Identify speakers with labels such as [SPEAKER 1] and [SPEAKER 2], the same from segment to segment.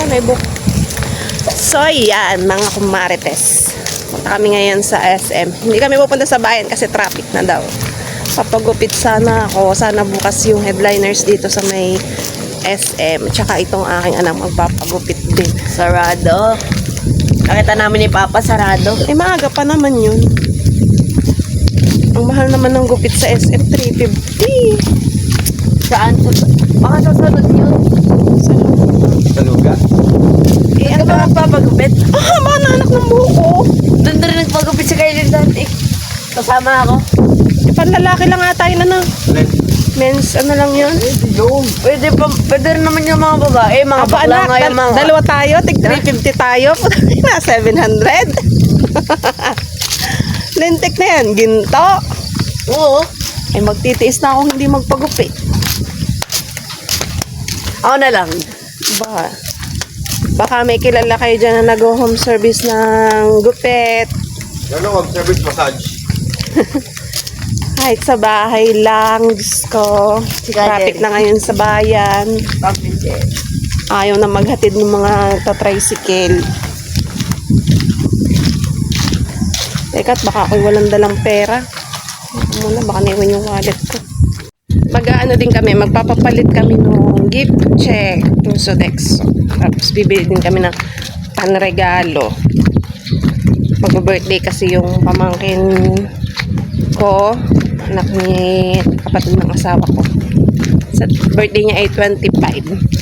[SPEAKER 1] Ah, may book. So, yan, mga kumarites. Punta kami ngayon sa SM. Hindi kami pupunta sa bayan kasi traffic na daw. Papagupit sana ako. Sana bukas yung headliners dito sa may SM. Tsaka itong aking anak magpapagupit din.
[SPEAKER 2] Sarado. Nakita namin ni Papa sarado.
[SPEAKER 1] Eh, maaga pa naman yun. Ang mahal naman ng gupit sa SM, 350.
[SPEAKER 2] Saan? Baka sa sunod yun.
[SPEAKER 1] Eh,
[SPEAKER 2] ba? magpapagupit?
[SPEAKER 1] Ah, haba na anak ng buhok ko.
[SPEAKER 2] Doon na rin nagpagupit si Kylie dati. Kasama ako.
[SPEAKER 1] Eh, panlalaki lang ata yun, ano? Men's, ano lang yun?
[SPEAKER 3] Yung.
[SPEAKER 2] Pwede, pa, pwede rin naman yung mga babae. Mga
[SPEAKER 1] Aba,
[SPEAKER 2] bakla
[SPEAKER 1] anak,
[SPEAKER 2] nga yung mga...
[SPEAKER 1] dalawa tayo, tig 350 tayo. na 700. Lintik na yan, ginto.
[SPEAKER 2] Oo.
[SPEAKER 1] Ay, magtitiis na akong hindi magpagupit.
[SPEAKER 2] Ako na lang.
[SPEAKER 1] Ba, baka may kilala kayo dyan na nag-home service ng gupit.
[SPEAKER 3] Ano, mag-service massage.
[SPEAKER 1] Kahit sa bahay lang, Diyos ko. Traffic na ngayon sa bayan. Ayaw na maghatid ng mga tatricycle. Teka, baka ako'y walang dalang pera. Ito muna, baka naiwan yung wallet ko. Mag-ano din kami, magpapapalit kami ng gift check to Sodexo. Tapos bibili din kami ng panregalo. Mag-birthday kasi yung pamangkin ko, anak ni kapatid ng asawa ko. Sa birthday niya ay 25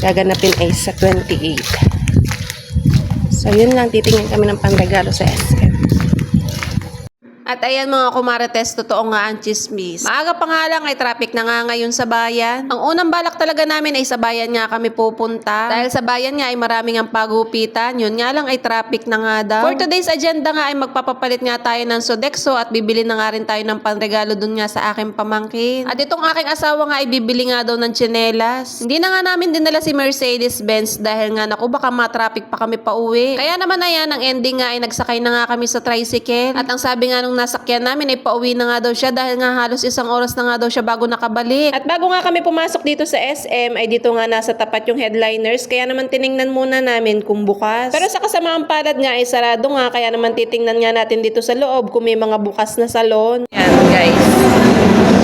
[SPEAKER 1] gaganapin ay sa 28. So, yun lang. Titingin kami ng panregalo sa SM. At ayan mga kumarites, totoo nga ang chismis. Maaga pa nga lang ay traffic na nga ngayon sa bayan. Ang unang balak talaga namin ay sa bayan nga kami pupunta. Dahil sa bayan nga ay maraming ang pagupitan. Yun nga lang ay traffic na nga daw. For today's agenda nga ay magpapapalit nga tayo ng Sodexo at bibili na nga rin tayo ng panregalo dun nga sa aking pamangkin. At itong aking asawa nga ay bibili nga daw ng tsinelas. Hindi na nga namin dinala si Mercedes-Benz dahil nga naku baka matraffic pa kami pa uwi. Kaya naman ayan, ang ending nga ay nagsakay na nga kami sa tricycle. At ang sabi nga nung nasakyan namin ay pauwi na nga daw siya dahil nga halos isang oras na nga daw siya bago nakabalik. At bago nga kami pumasok dito sa SM ay dito nga nasa tapat yung headliners kaya naman tiningnan muna namin kung bukas. Pero sa kasamaang palad nga ay sarado nga kaya naman titingnan nga natin dito sa loob kung may mga bukas na salon. Yan guys.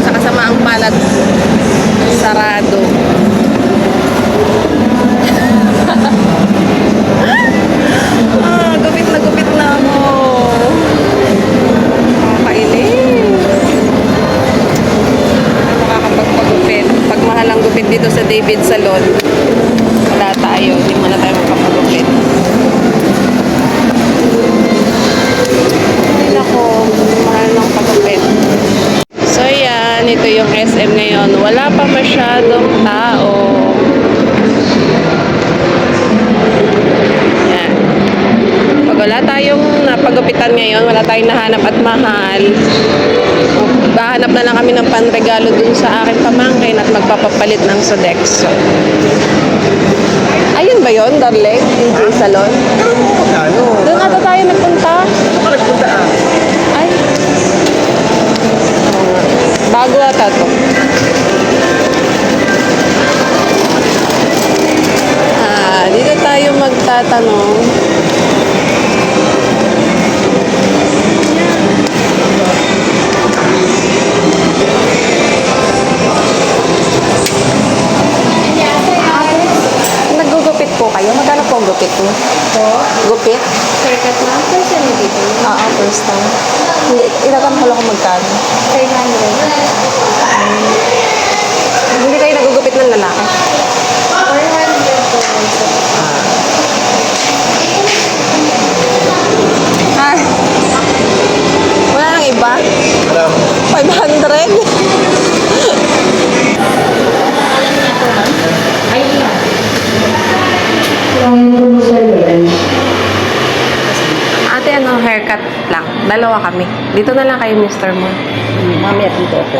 [SPEAKER 1] Sa kasamaang palad sarado. ah, gupit na gupit na ako. Nakakainis. Nakakapagpagupit. Pag mahal ang gupit dito sa David Salon, wala tayo. Hindi mo na tayo magpapagupit. Ay, nako. Mahal ng pagupit. So, yan. Ito yung SM ngayon. Wala pa masyadong tao. Yan. Pag wala tayong napagupitan ngayon, wala tayong nahanap at mahal, Bahanap na lang kami ng panregalo dun sa aking pamangkin at magpapapalit ng Sodexo. Ayun ba yon darling? DJ Salon?
[SPEAKER 3] Ano?
[SPEAKER 1] Doon ata tayo nagpunta.
[SPEAKER 3] Nagpunta ah?
[SPEAKER 1] Ay. Bago ata to. Ah, dito tayo magtatanong. Gupit mo? Po? Gupit?
[SPEAKER 4] Haircut lang. First time dito.
[SPEAKER 1] Oo, first time. Hindi, Ilakan ko lang kung magkano.
[SPEAKER 4] 300.
[SPEAKER 1] Hindi kayo nagugupit ng lalaki.
[SPEAKER 4] 400 po.
[SPEAKER 1] Ah. Wala nang iba?
[SPEAKER 3] Alam.
[SPEAKER 1] 500? Ate, ano, haircut lang. Dalawa kami. Dito na lang kayo, Mr. Mo.
[SPEAKER 2] Mamaya dito ako.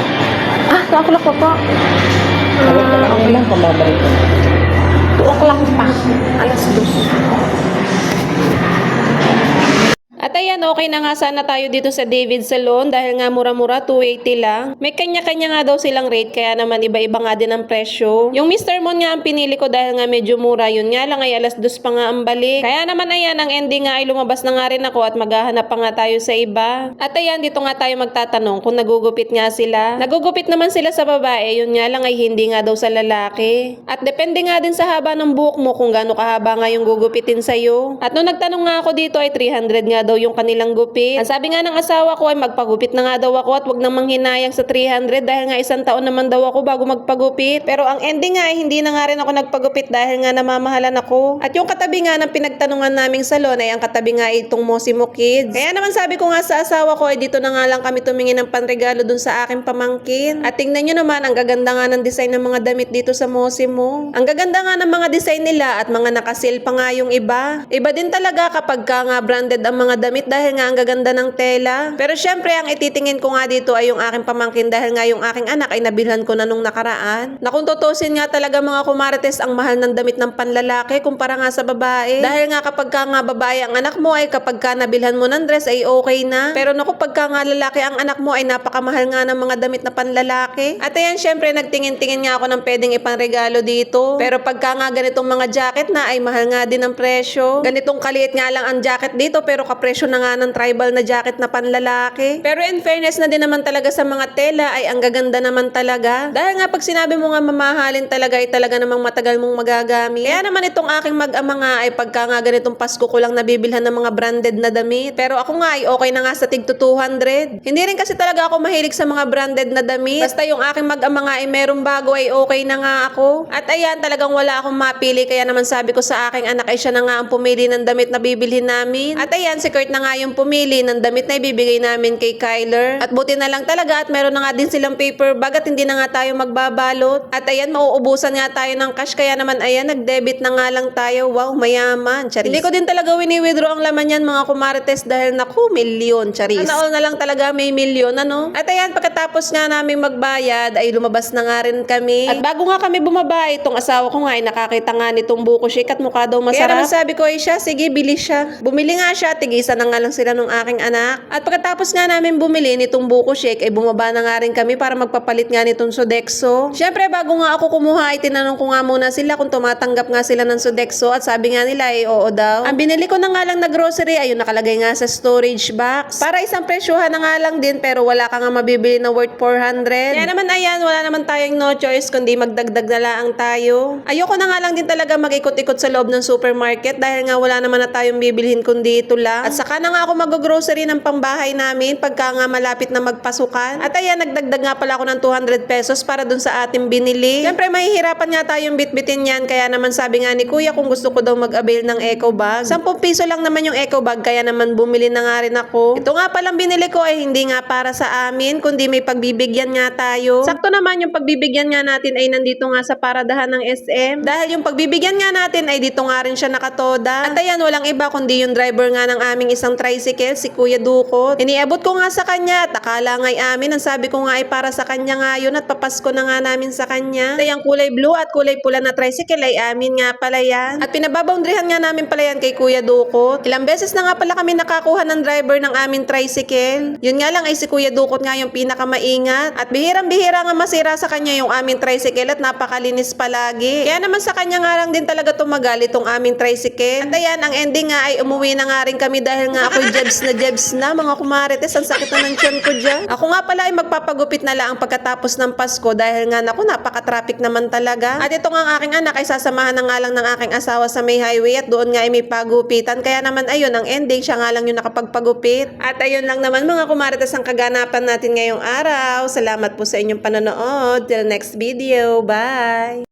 [SPEAKER 1] Ah, 2 o'clock po po. Ah, okay lang.
[SPEAKER 2] Pamabalik ko.
[SPEAKER 1] 2 o'clock pa. Alas 2.
[SPEAKER 4] Ayan, okay na nga sana tayo dito sa David Salon dahil nga mura-mura, 280 lang. May kanya-kanya nga daw silang rate kaya naman iba-iba nga din ang presyo. Yung Mr. Mon nga ang pinili ko dahil nga medyo mura. Yun nga lang ay alas dos pa nga ang balik. Kaya naman ayan, ang ending nga ay lumabas na nga rin ako at maghahanap pa nga tayo sa iba. At ayan, dito nga tayo magtatanong kung nagugupit nga sila. Nagugupit naman sila sa babae, yun nga lang ay hindi nga daw sa lalaki. At depende nga din sa haba ng buhok mo kung gaano kahaba nga yung gugupitin sa'yo. At nung nagtanong nga ako dito ay 300 nga daw yung kanilang gupit. Ang sabi nga ng asawa ko ay magpagupit na nga daw ako at wag nang manghinayang sa 300 dahil nga isang taon naman daw ako bago magpagupit. Pero ang ending nga ay hindi na nga rin ako nagpagupit dahil nga namamahalan ako. At yung katabi nga ng pinagtanungan naming salon ay ang katabi nga itong Mosimo Kids. Kaya naman sabi ko nga sa asawa ko ay dito na nga lang kami tumingin ng panregalo dun sa aking pamangkin. At tingnan nyo naman, ang gaganda nga ng design ng mga damit dito sa Mosimo. Ang gaganda nga ng mga design nila at mga nakasil pa nga yung iba. Iba din talaga kapag ka nga branded ang mga damit dahil nga ang gaganda ng tela. Pero syempre, ang ititingin ko nga dito ay yung aking pamangkin dahil nga yung aking anak ay nabilhan ko na nung nakaraan. Na kung tutusin nga talaga mga kumarites ang mahal ng damit ng panlalaki kumpara nga sa babae. Dahil nga kapag ka nga babae ang anak mo ay kapag ka nabilhan mo ng dress ay okay na. Pero naku pagka nga lalaki ang anak mo ay napakamahal nga ng mga damit na panlalaki. At ayan syempre nagtingin-tingin nga ako ng pwedeng ipanregalo dito. Pero pagka nga ganitong mga jacket na ay mahal nga din ang presyo. Ganitong kaliit nga lang ang jacket dito pero kapresyo na nga ng tribal na jacket na panlalaki. Pero in fairness na din naman talaga sa mga tela ay ang gaganda naman talaga. Dahil nga pag sinabi mo nga mamahalin talaga ay talaga namang matagal mong magagamit. Kaya naman itong aking mag-ama nga ay pagka nga ganitong Pasko ko lang nabibilhan ng mga branded na damit. Pero ako nga ay okay na nga sa tig to 200. Hindi rin kasi talaga ako mahilig sa mga branded na damit. Basta yung aking mag-ama nga ay merong bago ay okay na nga ako. At ayan talagang wala akong mapili kaya naman sabi ko sa aking anak ay siya na nga ang pumili ng damit na bibilhin namin. At ayan si Kurt na nga yung pumili ng damit na ibibigay namin kay Kyler. At buti na lang talaga at meron na nga din silang paper bag at hindi na nga tayo magbabalot. At ayan mauubusan nga tayo ng cash kaya naman ayan nag-debit na nga lang tayo. Wow, mayaman. Charis. Hindi ko din talaga wini-withdraw ang laman yan mga kumarites dahil naku, milyon. Charis. Sana all na lang talaga may milyon ano. At ayan pagkatapos nga namin magbayad ay lumabas na nga rin kami. At bago nga kami bumaba itong asawa ko nga ay nakakita nga nitong buko shake at mukha daw masarap. Kaya naman sabi ko ay siya, sige bili siya. Bumili nga siya, tigisa na nga lang sila nung aking anak. At pagkatapos nga namin bumili nitong buko shake ay bumaba na nga rin kami para magpapalit nga nitong Sodexo. Syempre bago nga ako kumuha ay tinanong ko nga muna sila kung tumatanggap nga sila ng Sodexo at sabi nga nila ay oo daw. Ang binili ko na nga lang na grocery ayun nakalagay nga sa storage box. Para isang presyohan na nga lang din pero wala ka nga mabibili na worth 400. Kaya naman ayan, wala naman tayong no choice kundi magdagdag na lang tayo. Ayoko na nga lang din talaga mag-ikot-ikot sa loob ng supermarket dahil nga wala naman na tayong bibilhin kundi ito lang. At saka na nga ako mag-grocery ng pambahay namin pagka nga malapit na magpasukan. At ayan, nagdagdag nga pala ako ng 200 pesos para dun sa ating binili. Siyempre, mahihirapan nga tayong bitbitin yan. Kaya naman sabi nga ni kuya kung gusto ko daw mag-avail ng eco bag. 10 piso lang naman yung eco bag kaya naman bumili na nga rin ako. Ito nga palang binili ko ay hindi nga para sa amin kundi may pagbibigyan nga tayo. Sakto naman yung pagbibigyan nga natin ay nandito nga sa paradahan ng SM. Dahil yung pagbibigyan nga natin ay dito nga rin siya nakatoda. At ayan, walang iba kundi yung driver nga ng aming isang tricycle, si Kuya Dukot. Iniabot ko nga sa kanya at akala nga'y amin. Ang sabi ko nga ay para sa kanya nga yun at papasko na nga namin sa kanya. At yung kulay blue at kulay pula na tricycle ay amin nga pala yan. At pinababoundryhan nga namin pala yan kay Kuya Dukot. Ilang beses na nga pala kami nakakuha ng driver ng aming tricycle. Yun nga lang ay si Kuya Dukot nga yung pinakamaingat. At bihirang-bihira nga masira sa kanya yung aming tricycle at napakalinis palagi. Kaya naman sa kanya nga lang din talaga tumagal itong aming tricycle. At ayan, ang ending nga ay umuwi na nga rin kami dahil nga ako'y jebs na jebs na mga kumarites. Ang sakit na ng tiyan ko dyan. Ako nga pala ay magpapagupit na lang pagkatapos ng Pasko dahil nga naku, napaka-traffic naman talaga. At ito nga ang aking anak ay sasamahan na nga lang ng aking asawa sa may highway at doon nga ay may pagupitan. Kaya naman ayun, ang ending siya nga lang yung nakapagpagupit. At ayun lang naman mga kumarites ang kaganapan natin ngayong araw. Salamat po sa inyong panonood. Till next video. Bye!